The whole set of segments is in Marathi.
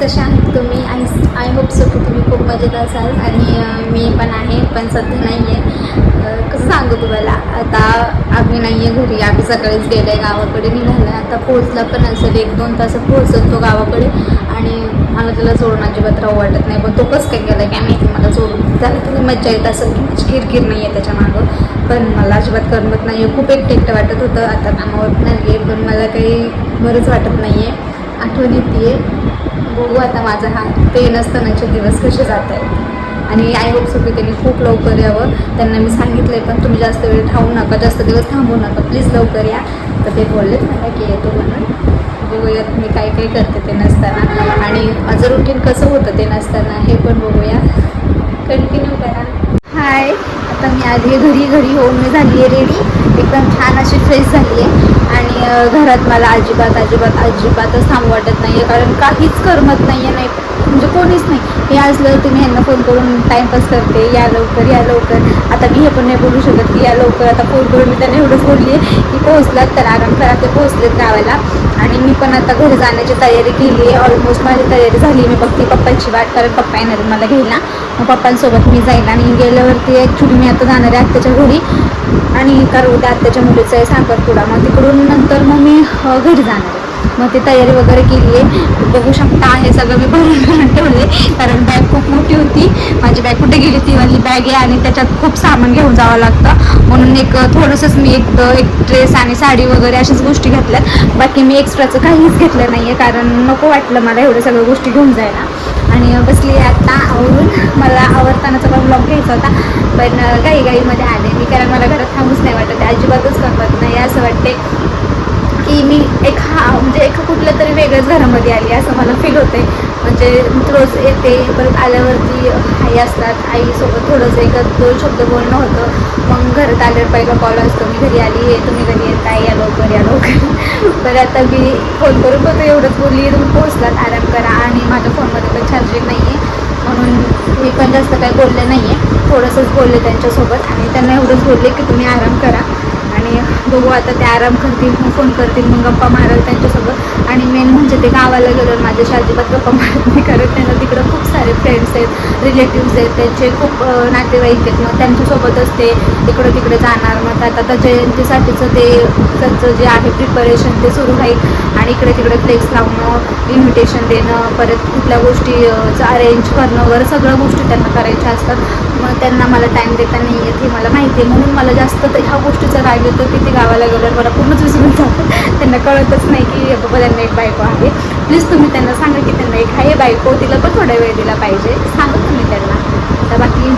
कशा आहात तुम्ही? आणि आय होप सो की तुम्ही खूप मजेत असाल. आणि मी पण आहे पण सध्या नाही आहे कसं सांगू तुम्हाला? आता आम्ही नाही आहे घरी. आम्ही सकाळीच गेले गावाकडे निघालं आता पोहोचला पण असेल. एक दोन तासात पोहोचत तो गावाकडे. आणि मला त्याला सोडून अजिबात राहू वाटत नाही. पण तो कसं काय गेला काय माहिती मला सोडून त्याला तुम्ही मज्जा येत असेल. की म्हणजे माझी किरकिर नाही आहे त्याच्या मागं. पण मला अजिबात करमत नाही आहे खूप एकटेक्ट एकटं वाटत होतं. आता कामावर नाही आहे पण मला काही बरंच वाटत नाही आहे आठवण येते बघू आता माझा हा ते नसतानाचे दिवस कसे जात आहेत आणि आय होप की त्यांनी खूप लवकर यावं. त्यांना मी सांगितलं आहे पण तुम्ही जास्त वेळ थांबू नका जास्त दिवस थांबू नका. प्लीज लवकर या. तर ते बोललेच मला की येतो म्हणून. बघूयात मी काय काय करते ते नसताना. आणि माझं रुटीन कसं होतं ते नसताना हे पण बघूया. कंटिन्यू करा. हाय आता मी आली आहे घरी. घरी होऊन मी झाली आहे रेडी एकदम छान अशी फ्रेश झाली आहे. आणि घरात मला अजिबात अजिबात अजिबातच थांब वाटत नाही आहे कारण काहीच करमत नाही आहे नाही म्हणजे कोणीच नाही. हे असलं तुम्ही ह्यांना फोन करून टाईमपास करते. या लवकर या लवकर. आता मी हे पण नाही बोलू शकत की या लवकर आता फोन करून मी त्यांना एवढंच बोलली आहे की पोहोचलात. तर आराम करा ते पोहोचलेत गावाला. आणि मी पण आता घरी जाण्याची तयारी केली आहे. ऑलमोस्ट माझी तयारी झाली. मी बघते पप्पांची वाट कारण पप्पा येणार मला घ्यायला. मग पप्पांसोबत मी जाईल आणि गेल्यावरती ॲक्च्युली मी आता जाणार आहे आत्याच्या घरी. आणि कारण उद्या आत्याच्या मुलीचं आहे साखरपुडा. मग तिकडून नंतर मग मी घरी जाणार आहे. मग ती तयारी वगैरे केली आहे. बघू शकता हे सगळं. मी भरून भरून ठेवले कारण बॅग खूप मोठी होती. माझी बॅग कुठे गेली ती? वाली बॅग आहे आणि त्याच्यात खूप सामान घेऊन जावं लागतं. म्हणून एक थोडंसंच मी एक एक ड्रेस आणि साडी वगैरे अशाच गोष्टी घेतल्यात. बाकी मी एक्स्ट्राचं काहीच घेतलं नाही आहे कारण नको वाटलं मला एवढ्या सगळ्या गोष्टी घेऊन जायला. आणि बसली आत्ता आता आवरून मला आवडतानाचा पण ब्लॉग घ्यायचा होता. पण गाई गाईमध्ये आले. मी कारण मला घरात थांबूच नाही वाटत आहे. अजिबातच करमत नाही असं वाटते की मी एक हा म्हणजे एका कुठल्या तरी वेगळ्याच घरामध्ये आली असं मला फील होते. म्हणजे रोज येते परत आल्यावरती आई असतात आईसोबत थोडंसं एक दोन शब्द बोलणं होतं. मग घरात आल्यावर पहिला कॉल असतो मी घरी आली आहे तुम्ही घरी येता या लवकर या लवकर. तर आता मी फोन करून फक्त एवढंच बोलली तुम्ही पोहोचलात आराम करा. आणि माझ्या फोनमध्ये पण चार्जिंग नाही आहे म्हणून मी पण जास्त काही बोलले नाही आहे थोडंसंच बोलले त्यांच्यासोबत. आणि त्यांना एवढंच बोलले की तुम्ही आराम करा. बघू आता ते आराम करतील मग फोन करतील मग गप्पा मारल त्यांच्यासोबत. आणि मेन म्हणजे ते गावाला गेलं माझ्याशी अजिबात गप्पा मारत नाही करत त्यांना तिकडं खूप सारे फ्रेंड्स आहेत रिलेटिव्स आहेत त्यांचे खूप नातेवाईक आहेत. मग त्यांच्यासोबतच ते इकडं तिकडे जाणार. मग आता त्या जयंतीसाठीचं ते त्यांचं जे आहे प्रिपरेशन ते सुरू राहील. आणि इकडे तिकडे फ्लेक्स लावणं इन्व्हिटेशन देणं परत कुठल्या गोष्टीचं अरेंज करणं वगैरे सगळ्या गोष्टी त्यांना करायच्या असतात. मग त्यांना मला टाईम देता नाही येत हे मला माहिती आहे म्हणून मला जास्त तर ह्या गोष्टीचा राग येतो की ते गावाला गेल्यावर मला पूर्णच विसरून जातं त्यांना कळतच नाही की बाबा त्यांना एक बायको आहे. प्लीज तुम्ही त्यांना सांगा की त्यांना एक आहे बायको तिला पण थोडा वेळ दिला पाहिजे. सांगा तुम्ही त्यांना. आता बाकी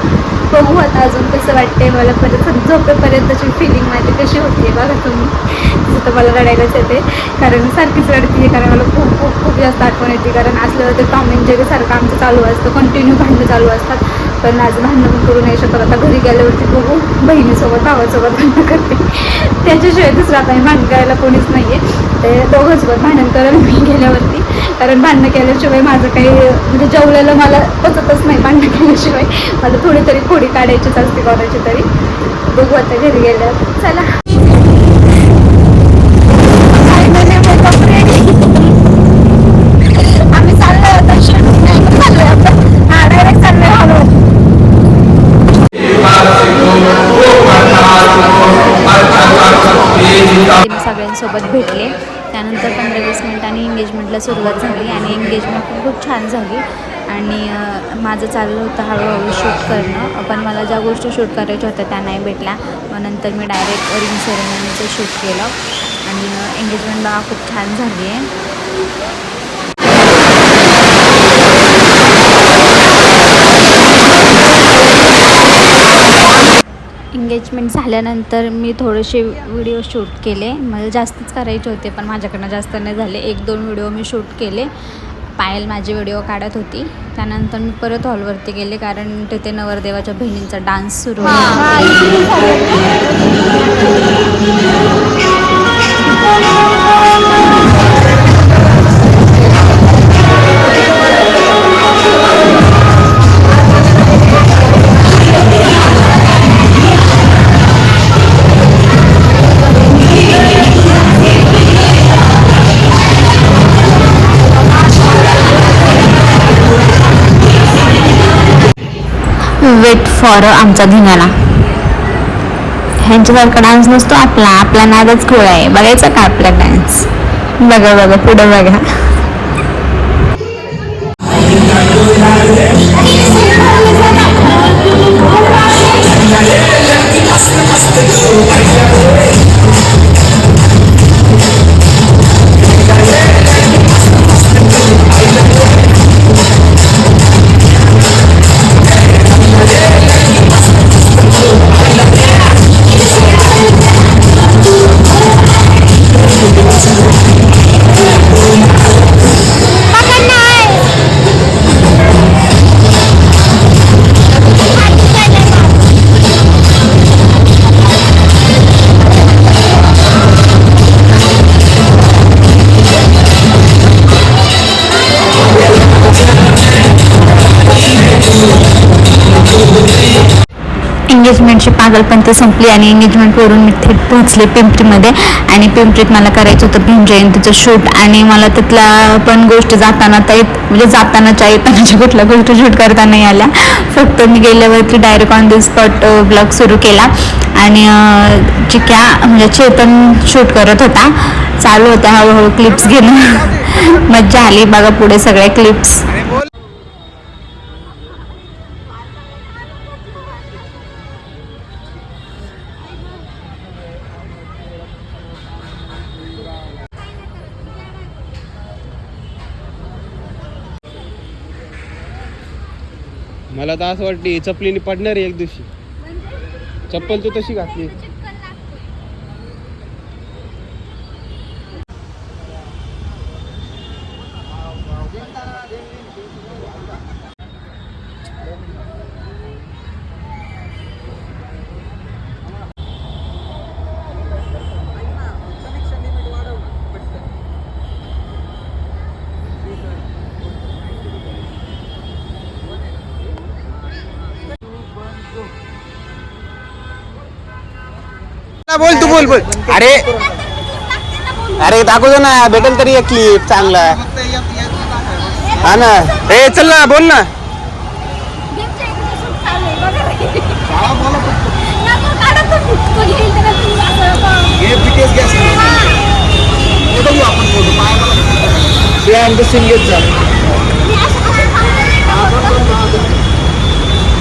बघू आता अजून कसं वाटते मला परत झोपेपर्यंतची फिलिंग माझी कशी होती बघा तुम्ही. तिथं तर मला रडायलाच येते. कारण सारखीच रडते कारण मला खूप खूप खूप जास्त आठवण येते. कारण असलं तर टॉम अँड सारखं आमचं चालू असतं कंटिन्यू भांडणं चालू असतात. पण आज भांडण पण करू नाही शकत. आता घरी गेल्यावरती बघू. बहिणीसोबत भावासोबत भांडण करते. त्याच्याशिवाय दुसरं आता भांडण करायला कोणीच नाही आहे ते दोघंसोबत भांडण करेल मी गेल्यावरती. कारण भांडणं केल्याशिवाय माझं काही म्हणजे जेवलेलं मला पचतच नाही भांडणं केल्याशिवाय. मला थोडी तरी खोडी काढायचीच असते कोणाची तरी. बघू आता घरी गेल्यावर. चला. त्यांच्यासोबत भेटले. त्यानंतर पंधरा वीस मिनिटांनी एंगेजमेंटला सुरुवात झाली आणि एंगेजमेंट पण खूप छान झाली. आणि माझं चाललं होतं हळूहळू शूट करणं. पण मला ज्या गोष्टी शूट करायच्या होत्या त्या नाही भेटल्या. मग नंतर मी डायरेक्ट रिंग सेरेमनीचं शूट केलं. आणि एंगेजमेंट खूप छान झाली आहे एंगेजमेंट झाल्यानंतर मी थोडेसे व्हिडिओ शूट केले. मला जास्तच करायचे होते पण माझ्याकडनं जास्त नाही झाले. एक दोन व्हिडिओ मी शूट केले. पायल माझी व्हिडिओ काढत होती. त्यानंतर मी परत हॉलवरती गेले कारण तिथे नवरदेवाच्या बहिणींचा डान्स सुरू होता. फॉर आमचा धिंगाणा ह्यांच्यासारखा डान्स नसतो आपला. आपला नादच गोळा आहे. बघायचा का आपला डान्स बघा बघा पुढं बघा. एंगेजमेंटची पागलपंत संपली आणि एंगेजमेंटवरून मी थेट पोहोचले पिंपरीमध्ये. आणि पिंपरीत मला करायचं होतं भीम जयंतीचं शूट आणि मला तिथला पण गोष्ट जाताना तर येत म्हणजे जातानाच्या येतानाच्या कुठल्या गोष्टी शूट करता नाही आल्या. फक्त मी गेल्यावरती direct on the spot blog सुरू केला. आणि चिक्या म्हणजे चेतन शूट करत होता. चालू होत्या हळूहळू क्लिप्स घेणं. मज्जा आली. बघा पुढे सगळ्या क्लिप्स मला तर असं वाटते चपलीने पडणार आहे एक दिवशी. चप्पल तू तशी घातली. बोल तू बोल बोल. अरे अरे दाखवतो ना भेटेल तरी एक क्लिप चांगला. हा ना? ए चल ना बोल ना.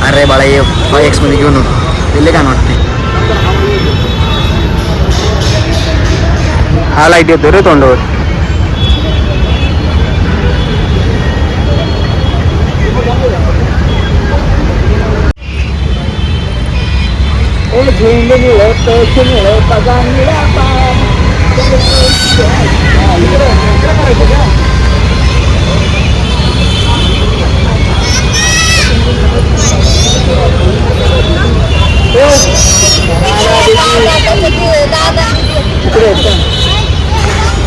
अरे बाळा ये एक्स मध्ये घेऊन दिले का वाटते हा लाइट येतो रे तोंडावर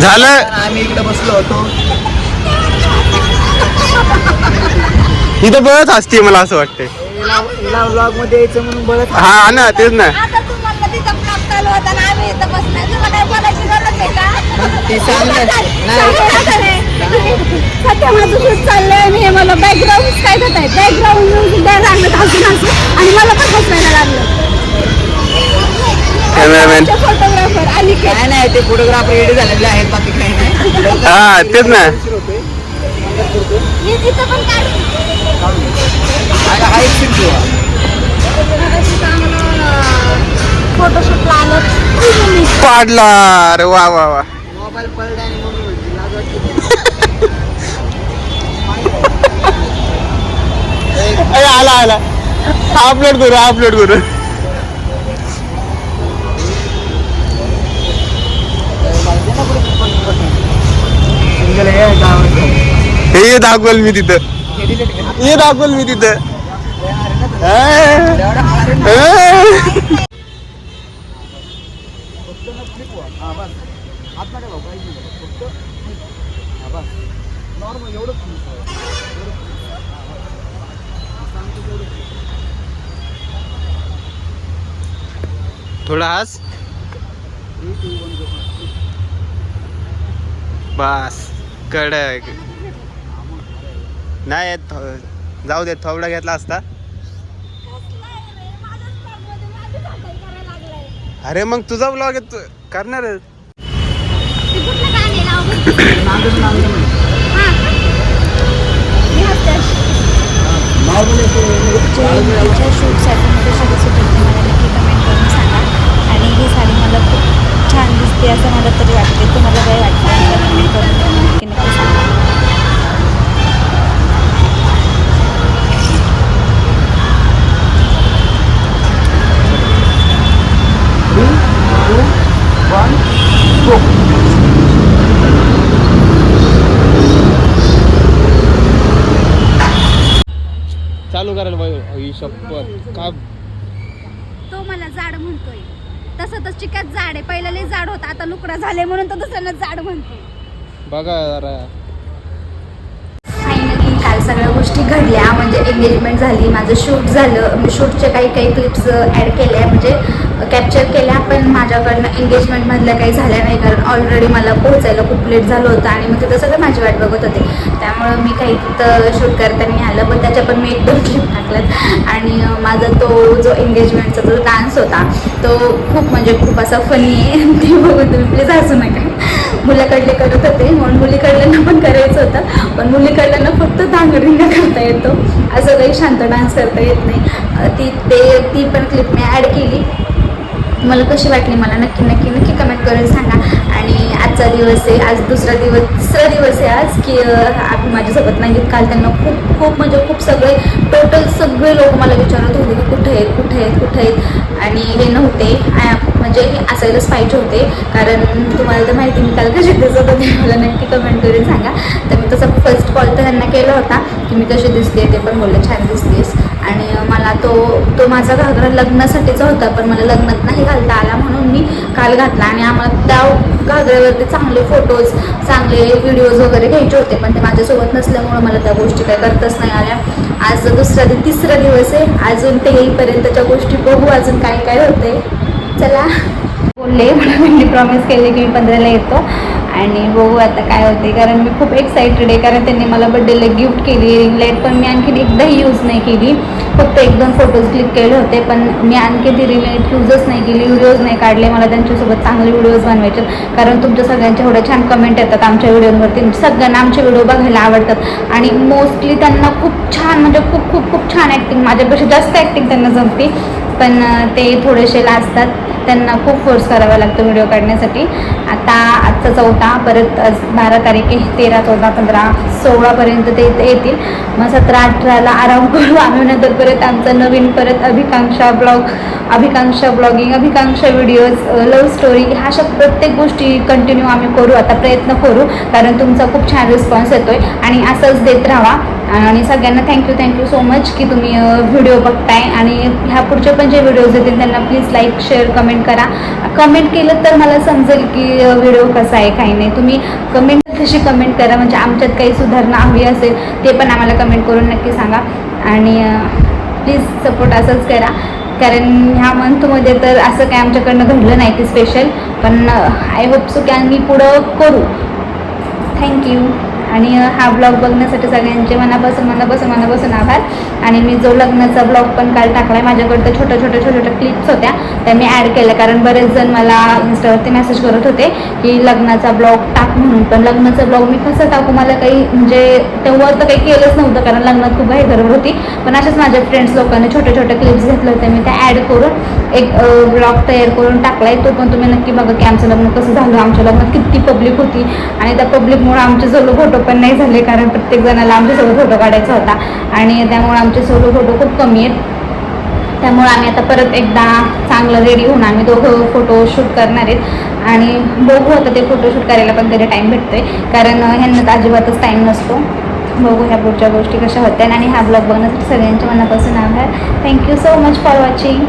झालं? आम्ही इकडे बसलो होतो. इथं बरंच असते मला असं वाटतंय. ब्लॉगमध्ये यायचं म्हणून हा ना तेच ना. आता तिथं चालू होता ना आम्ही इथं बसणार तुला काय बोलायची गरज आहे का? ते सांगणार. सध्या माझं शूट चाललंय आणि हे मला बॅकग्राऊंड काय देत आहे? बॅकग्राऊंड द्यायला लागलं हसून हसून आणि मला पण हसायला लागलं. कॅमेरामॅन फोटोग्राफर आणि काय नाही ते फोटोग्राफर रेडी झालेले आहेत बाकी काही नाही. हा तेच ना. मी तिथं पण काढ. आता हा एक scene ठेवा. फोटोशूटला आलं. पाडला. अरे वा वा वा. मोबाईल पडला आणि आला आला. अपलोड करू अपलोड करू Single आहे, हे दाखवल मी तिथं. हे दाखवल मी तिथं. थोडा हास. बस. कडक. नाही थो- जाऊ दे थोबडा घेतला असता. अरे मग तुझा ब्लॉग तू मुलीच्या शूटसाठी मध्ये साडी सुटत मला नक्की कमेंट करून सांगा आणि ही साडी मला खूप छान दिसते असं मला तरी वाटते तुम्हाला काय वाटतं कमेंट करून नक्की नक्की सांगा चालू करायला पाहिजे शपथ का तो मला जाड म्हणतोय. तसं तर चिकट जाड आहे. पहिला लय जाड होता आता लुकडा झाले म्हणून तो दुसऱ्यांना जाड म्हणतोय. बघा जरा. फायनली काल सगळ्या गोष्टी घडल्या. म्हणजे एंगेजमेंट झाली माझं शूट झालं. मी शूटचे काही काही क्लिप्स ॲड केल्या. म्हणजे कॅप्चर केल्या पण माझ्याकडनं एंगेजमेंटमधल्या काही झाल्या नाही कारण ऑलरेडी मला पोहोचायला खूप लेट झालं होतं आणि मग तिथं सगळं माझी वाट बघत होते. त्यामुळं मी काही तिथं शूट करताना आलं पण त्याच्या पण मी एक दोन क्लिप टाकलं आणि माझा तो जो एंगेजमेंटचा जो डान्स होता तो खूप म्हणजे खूप असा फनी आहे. ते बघून तुम्ही प्लीज हसू नका. मुलाकडले करत होते म्हणून मुलीकडल्यांना पण करायचं होतं पण मुलीकडल्यांना फक्त धांगडिंगा करता येतो. असं काही शांत डान्स करता येत नाही. ती ते ती पण क्लिप मी ॲड केली. मला कशी वाटली मला? नक्की नक्की नक्की कमेंट करून सांगा. आणि आजचा दिवस आहे आज दुसरा दिवस तिसरा दिवस आहे आज की आपण माझ्यासोबत नाही आहेत. काल त्यांना खूप खूप म्हणजे खूप सगळे टोटल सगळे लोक मला विचारत होते की कुठे आहेत कुठे आहेत कुठे आहेत. आणि हे नव्हते. म्हणजे हे असायलाच पाहिजे होते. कारण तुम्हाला तर माहिती मी काल कशी दिसत होते मला नक्की कमेंट करून सांगा. तर मी तसा फर्स्ट कॉल तर त्यांना केला होता की मी कशी दिसते ते पण बोलले छान दिसतेस. आणि मला तो तो माझा घागरा लग्नासाठीचा होता पण मला लग्नात नाही घालता आला म्हणून मी काल घातला. आणि आम्हाला त्या घागऱ्यावरती चांगले फोटोज चांगले व्हिडिओज वगैरे घ्यायचे होते पण ते माझ्यासोबत नसल्यामुळं मला त्या गोष्टी काही करताच नाही आल्या. आज दुसरा तिसरा दिवस आहे. अजून ते येईपर्यंतच्या गोष्टी बघू अजून काय काय होते चला. बोलले मला प्रॉमिस केले की मी पंधराला येतो. आणि बघू आता काय होते कारण मी खूप एक्साइटेड आहे. कारण त्यांनी मला बड्डेला गिफ्ट केली. रिंग लाइट पण मी आणखी एकदाही यूज नाही केली. फक्त एक दोन फोटोज क्लिक केले होते. पण मी आणखी ती रिंग लाइट यूजच नाही केली. व्हिडिओज नाही काढले. मला त्यांच्यासोबत चांगले व्हिडिओज बनवायचे. कारण तुमच्या सगळ्यांच्या एवढ्या छान कमेंट येतात आमच्या व्हिडिओवरती म्हणजे सगळ्यांना आमचे व्हिडिओ बघायला आवडतात. आणि मोस्टली त्यांना खूप छान म्हणजे खूप खूप खूप छान ॲक्टिंग माझ्यापेक्षा जास्त ॲक्टिंग त्यांना जमते. पण ते थोडेसे लाजतात. त्यांना खूप फोर्स करावा लागतो व्हिडिओ काढण्यासाठी. आता आजचा चौथा परत बारा तारीख आहे तेरा चौदा पंधरा सोळापर्यंत ते येतील. मग सतरा अठराला आराम करू आम्ही. नंतर परत आमचा नवीन परत Abhikanksha blog Abhikanksha blogging Abhikanksha videos love story ह्या अशा प्रत्येक गोष्टी कंटिन्यू आम्ही करू. आता प्रयत्न करू कारण तुमचा खूप छान रिस्पॉन्स येतो आहे आणि असंच देत राहा. आणि सगळ्यांना थँक्यू थँक्यू सो मच की तुम्ही व्हिडिओ बघताय. आणि ह्या पुढचे पण जे व्हिडिओज येतील त्यांना प्लीज लाईक शेअर कमेंट करा. कमेंट केलं तर मला समजेल की व्हिडिओ कसा आहे काही नाही. तुम्ही कमेंट कशी कमेंट करा? म्हणजे आमच्यात काही सुधारणा हवी असेल ते पण आम्हाला कमेंट करून नक्की सांगा. आणि प्लीज सपोर्ट असंच करा. कारण ह्या मंथमध्ये तर असं काय आमच्याकडनं घडलं नाही की स्पेशल पण आय होप सो की आम्ही पुढं करू. थँक्यू आणि हा ब्लॉग बघण्यासाठी सगळ्यांचे मनापासून मनापासून मनापासून आभार. आणि मी जो लग्नाचा ब्लॉग पण काल टाकला आहे माझ्याकडं छोट्या छोट्या छोट्या छोट्या क्लिप्स होत्या त्या मी ॲड केल्या. कारण बरेच जण मला इन्स्टावरती मेसेज करत होते की लग्नाचा ब्लॉग टाक म्हणून. पण लग्नाचा ब्लॉग मी कसं टाकू मला काही म्हणजे तेव्हा तर काही केलंच नव्हतं कारण लग्नात खूप काही गरज होती. पण अशाच माझ्या फ्रेंड्स लोकांनी छोटे छोटे क्लिप्स घेतले होते मी त्या ॲड करून एक ब्लॉग तयार करून टाकलाय. तो पण तुम्ही नक्की बघा की आमचं लग्न कसं झालं आमच्या लग्नात किती पब्लिक होती. आणि त्या पब्लिकमुळे आमचे सोलो फोटो पण नाही झाले कारण प्रत्येक जणाला आमच्यासोबत फोटो काढायचा होता. आणि त्यामुळे आमचे सोलो फोटो खूप कमी आहेत. त्यामुळे आम्ही आता परत एकदा चांगलं रेडी होऊन आम्ही दोघं फोटो शूट करणार आहेत. आणि बघू आता ते फोटोशूट करायला पण तरी टाईम भेटतो आहे कारण ह्यांना तर अजिबातच टाईम नसतो. बघू ह्या पुढच्या गोष्टी कशा होत्या. आणि हा ब्लॉग बघण्यासाठी सगळ्यांच्या मनापासून आभार. Thank you so much for watching